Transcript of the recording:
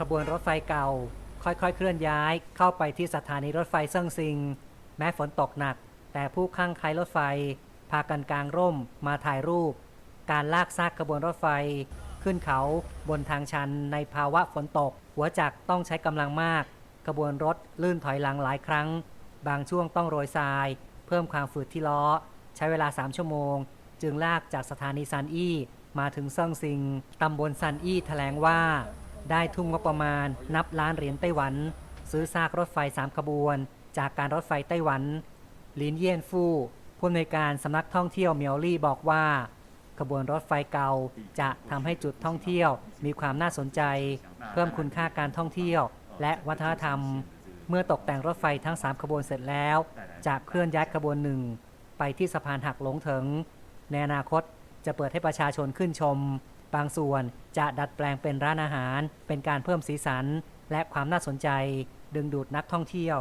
ขบวนรถไฟเก่า ค่อยๆ เคลื่อนย้ายเข้าไปที่สถานีรถไฟเซิ่งซิง แม้ฝนตกหนัก แต่ผู้ข้างใครรถไฟ พากันกางร่มมาถ่ายรูป การลากซากขบวนรถไฟ ขึ้นเขาบนทางชันในภาวะฝนตก หัวจักรต้องใช้กำลังมาก ขบวนรถลื่นถอยหลังหลายครั้ง บางช่วงต้องโรยทราย เพิ่มความฝืดที่ล้อ ใช้เวลา 3 ชั่วโมง จึงลากจากสถานีซันอี้มาถึงเซิงซิงตำบลซันอี้แถลงว่า ได้ทุ่มงบประมาณนับล้านเหรียญไต้หวัน ซื้อซากรถไฟ 3 ขบวน จากการรถไฟไต้หวันลินเยียนฟู่ผู้อำนวยการสำนักท่องเที่ยวเมียวลี่บอกว่า ขบวนรถไฟเก่าจะทำให้จุดท่องเที่ยว มีความน่าสนใจ เพิ่มคุณค่าการท่องเที่ยว และวัฒนธรรม เมื่อตกแต่งรถไฟทั้ง 3 ขบวนเสร็จแล้ว จะเคลื่อนย้ายขบวนหนึ่งไปที่สะพานหักหลงเถิงในอนาคตจะเปิดให้ประชาชนขึ้นชม บางส่วนจะดัดแปลงเป็นร้านอาหาร เป็นการเพิ่มสีสัน และความน่าสนใจ ดึงดูดนักท่องเที่ยว